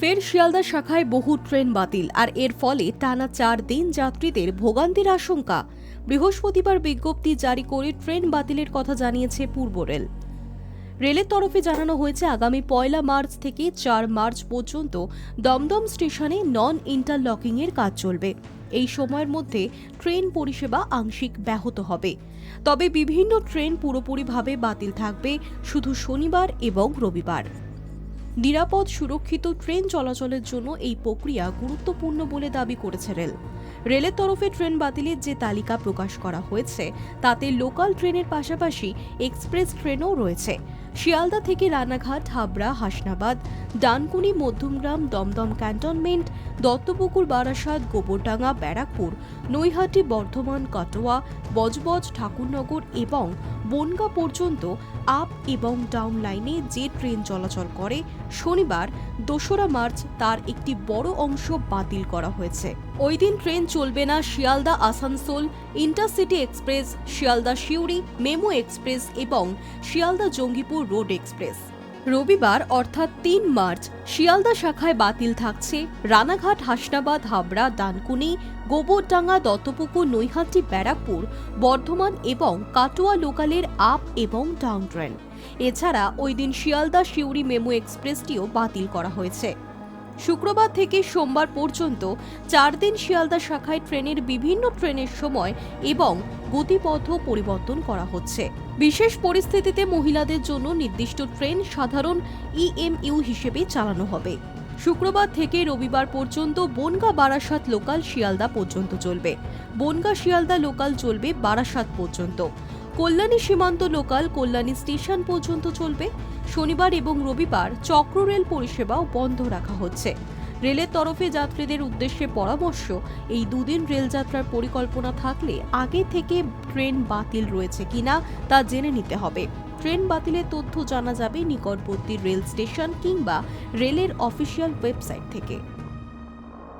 ফের শিয়ালদা শাখায় বহু ট্রেন বাতিল, আর এর ফলে টানা চার দিন যাত্রীদের ভোগান্তির আশঙ্কা। বৃহস্পতিবার বিজ্ঞপ্তি জারি করে ট্রেন বাতিলের কথা জানিয়েছে পূর্ব রেল। রেলের তরফে জানানো হয়েছে, আগামী পয়লা মার্চ থেকে চার মার্চ পর্যন্ত দমদম স্টেশনে নন ইন্টারলকিং এর কাজ চলবে। এই সময়ের মধ্যে ট্রেন পরিষেবা আংশিক ব্যাহত হবে। তবে বিভিন্ন ট্রেন পুরোপুরিভাবে বাতিল থাকবে শুধু শনিবার এবং রবিবার। নিরাপদ, সুরক্ষিত ট্রেন চলাচলের জন্য এই প্রক্রিয়া গুরুত্বপূর্ণ বলে দাবি করেছে রেল। রেলের তরফে ট্রেন বাতিলের যে তালিকা প্রকাশ করা হয়েছে, তাতে লোকাল ট্রেনের পাশাপাশি এক্সপ্রেস ট্রেনও রয়েছে। শিয়ালদা থেকে রানাঘাট, হাবড়া, হাসনাবাদ, ডানকুনি, মধ্যমগ্রাম, দমদম ক্যান্টনমেন্ট, দত্তপুকুর, বারাসাত, গোবরডাঙ্গা, ব্যারাকপুর, নৈহাটি, বর্ধমান, কাটোয়া, বজবজ, ঠাকুরনগর এবং বনগা পর্যন্ত আপ এবং ডাউন লাইনে যে ট্রেন চলাচল করে, শনিবার দোসরা মার্চ তার একটি বড় অংশ বাতিল করা হয়েছে। ওই দিন ট্রেন চলবে না Sealdah Asansol, intercity express, Sealdah Suri MEMU express এবং শিয়ালদা জঙ্গিপুর রোড এক্সপ্রেস। রবিবার, অর্থাৎ তিন মার্চ, শিয়ালদা শাখায় বাতিল থাকছে রানাঘাট, হাসনাবাদ, হাবড়া, ডানকুনি, গোবরডাঙ্গা, দত্তপুকুর, নৈহাটি, ব্যারাকপুর, বর্ধমান এবং কাটোয়া লোকালের আপ এবং ডাউন ট্রেন। এছাড়া ওই দিন শিয়ালদা শিউরি মেমো এক্সপ্রেসটিও বাতিল করা হয়েছে। শুক্রবার থেকে সোমবার পর্যন্ত চার দিন শিয়ালদা শাখায় ট্রেনের বিভিন্ন ট্রেনের সময় এবং গতিপথ পরিবর্তন করা হচ্ছে। বিশেষ পরিস্থিতিতে মহিলাদের জন্য নির্দিষ্ট ট্রেন সাধারণ ইএমইউ হিসেবে চালানো হবে। শুক্রবার থেকে রবিবার পর্যন্ত বনগা বারাসাত লোকাল শিয়ালদা পর্যন্ত চলবে। বনগা শিয়ালদা লোকাল চলবে বারাসাত পর্যন্ত। কল্যাণী সীমান্ত লোকাল কল্যাণী স্টেশন পর্যন্ত চলবে। শনিবার এবং রবিবার চক্র রেল পরিষেবাও বন্ধ রাখা হচ্ছে। রেলের তরফে যাত্রীদের উদ্দেশ্যে পরামর্শ, এই দুদিন রেলযাত্রার পরিকল্পনা থাকলে আগে থেকে ট্রেন বাতিল রয়েছে কিনা তা জেনে নিতে হবে। ট্রেন বাতিলের তথ্য জানা যাবে নিকটবর্তী রেল স্টেশন কিংবা রেলের অফিসিয়াল ওয়েবসাইট থেকে।